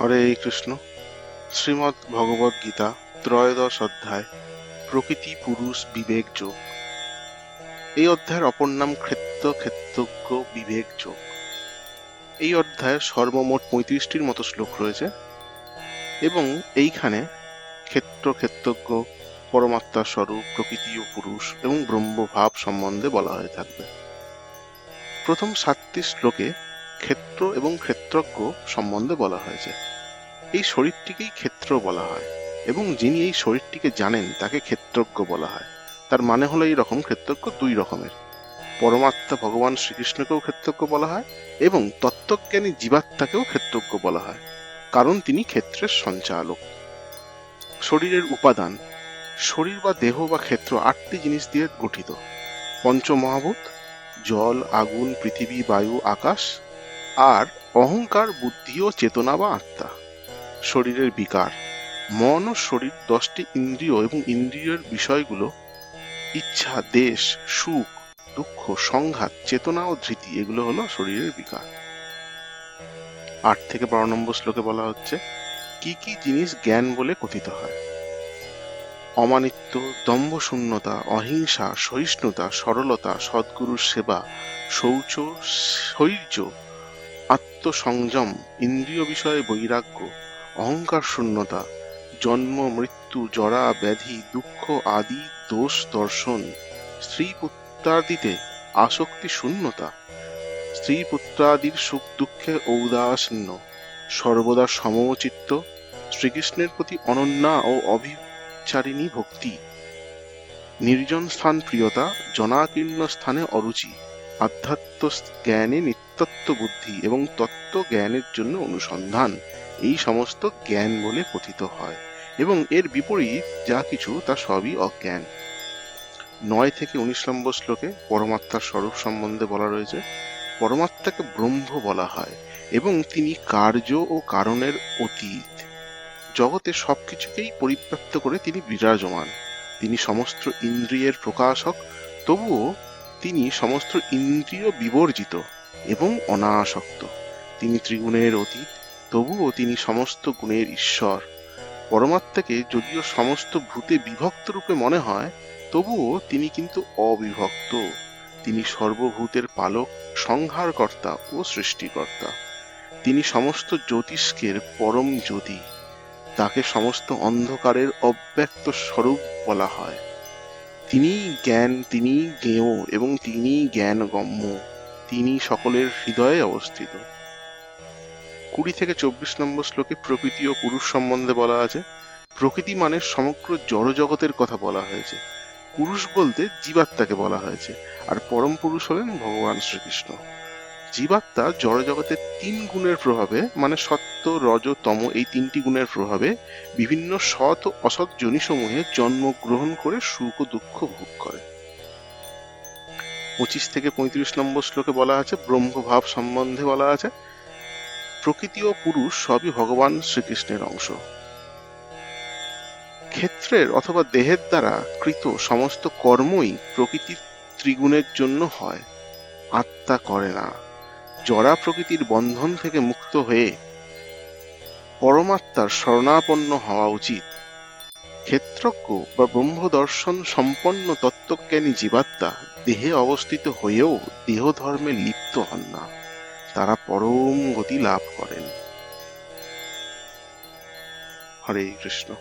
হরে কৃষ্ণ। শ্রীমদ্ ভগবদ গীতা, ত্রয়োদশ অধ্যায়, প্রকৃতি পুরুষ বিবেক যোগ। এই অধ্যায়ের অপর নাম ক্ষেত্র ক্ষেত্রজ্ঞ বিবেক যোগ। এই অধ্যায়ে সর্বমোট পঁয়ত্রিশটির মতো শ্লোক রয়েছে এবং এইখানে ক্ষেত্র ক্ষেত্রজ্ঞ, পরমাত্মা স্বরূপ, প্রকৃতি ও পুরুষ এবং ব্রহ্মভাব সম্বন্ধে বলা হয়ে থাকবে। প্রথম সাতটি শ্লোকে ক্ষেত্র এবং ক্ষেত্রজ্ঞ সম্বন্ধে বলা হয়েছে। এই শরীরটিকেই ক্ষেত্র বলা হয় এবং যিনি এই শরীরটিকে জানেন তাকে ক্ষেত্রজ্ঞ বলা হয়। তার মানে হলো এই রকম ক্ষেত্রজ্ঞ দুই রকমের। পরমাত্মা ভগবান শ্রীকৃষ্ণকেও ক্ষেত্রজ্ঞ বলা হয় এবং তত্ত্বজ্ঞানী জীবাত্মাকেও ক্ষেত্রজ্ঞ বলা হয়, কারণ তিনি ক্ষেত্রের সঞ্চালক। শরীরের উপাদান, শরীর বা দেহ বা ক্ষেত্র আটটি জিনিস দিয়ে গঠিত। পঞ্চমহাভূত, জল, আগুন, পৃথিবী, বায়ু, আকাশ আর অহংকার, বুদ্ধি ও চেতনা বা আত্মা। শরীরের বিকার। মন ও শরীর দশটি ইন্দ্রিয় এবং ইন্দ্রিয়ের বিষয়গুলো ইচ্ছা, দেশ, সুখ, দুঃখ, সংঘাত, চেতনা ও ধৃতি, এগুলো হলো শরীরের বিকার। আট থেকে বারো নম্বর শ্লোকে বলা হচ্ছে, কি কি জিনিস জ্ঞান বলে কথিত হয়? অমানিত্য দম্ভ শূন্যতা অহিংসা, সহিষ্ণুতা, সরলতা, সদ্গুরুর সেবা, শৌচ, শৈর্য আত্মসংযম, ইন্দ্রিয় বিষয়ে বৈরাগ্য, অহংকার শূন্যতা, জন্ম, মৃত্যু, জরা, ব্যাধি, দুঃখ আদি, দোষ, দর্শন, স্ত্রী পুত্রাদিতে আসক্তি শূন্যতা, স্ত্রী পুত্রাদির সুখ দুঃখে ঔদাসীন্য, সর্বদা সমচিত্ত, শ্রীকৃষ্ণের প্রতি অনন্যা ও অভিচারিণী ভক্তি, নির্জন স্থান প্রিয়তা, জনাকীর্ণ স্থানে অরুচি আধ্যাত্ম জ্ঞানে নিত্যত্ব বুদ্ধি এবং তত্ত্ব জ্ঞানের জন্য অনুসন্ধান। এই সমস্ত জ্ঞান বলে কথিত হয় এবং এর বিপরীত যা কিছু তা সবই অজ্ঞান। নয় থেকে উনিশ নম্বর শ্লোকে পরমাত্মার স্বরূপ সম্বন্ধে বলা রয়েছে, পরমাত্মাকে ব্রহ্ম বলা হয় এবং তিনি কার্য ও কারণের অতীত। জগতে সবকিছুকেই পরিব্যাপ্ত করে তিনি বিরাজমান। তিনি সমস্ত ইন্দ্রিয়ের প্রকাশক, তবুও তিনি সমস্ত ইন্দ্রিয় বিবর্জিত এবং অনাসক্ত। তিনি ত্রিগুণের অতীত, তবুও তিনি সমস্ত গুণের ঈশ্বর। পরমাত্মাকে যদিও সমস্ত ভূতে বিভক্ত রূপে মনে হয়, তবুও তিনি কিন্তু অবিভক্ত। তিনি সর্বভূতের পালক, সংহারকর্তা ও সৃষ্টিকর্তা। তিনি সমস্ত জ্যোতিষ্কের পরম জ্যোতি। তাকে সমস্ত অন্ধকারের অব্যক্ত স্বরূপ বলা হয়। তিনি জ্ঞান, তিনি জ্ঞেয় এবং তিনি জ্ঞান গম্য তিনি সকলের হৃদয়ে অবস্থিত। কুড়ি থেকে চব্বিশ নম্বর শ্লোকে প্রকৃতি ও পুরুষ সম্বন্ধে বলা আছে। প্রকৃতি মানে সমগ্র জড়জগতের কথা বলা হয়েছে। পুরুষ বলতে জীবাত্মাকে বলা হয়েছে। আর পরম পুরুষ হলেন ভগবান শ্রীকৃষ্ণ। জীবাত্মা জড়জগতের তিন গুণের প্রভাবে মানে সত্য, রজ, তম, এই তিনটি গুণের প্রভাবে বিভিন্ন সৎ ও অসৎ জনিসমূহে জন্মগ্রহণ করে সুখ ও দুঃখ ভোগ করে। পঁচিশ থেকে পঁয়ত্রিশ নম্বর শ্লোকে বলা আছে, ব্রহ্মভাব সম্বন্ধে বলা আছে, প্রকৃতি ও পুরুষ সবই ভগবান শ্রীকৃষ্ণের অংশ। ক্ষেত্রের অথবা দেহের দ্বারা কৃত সমস্ত কর্মই প্রকৃতির ত্রিগুণের জন্য হয়। আত্মা করে না। জড়া প্রকৃতির বন্ধন থেকে মুক্ত হয়ে পরমাত্মার শরণাপন্ন হওয়া উচিত। ক্ষেত্রজ্ঞ বা ব্রহ্মদর্শন সম্পন্ন তত্ত্বজ্ঞানী জীবাত্মা দেহে অবস্থিত হয়েও দেহ ধর্মে লিপ্ত হন না। তারা পরম গতি লাভ করেন। হরে কৃষ্ণ।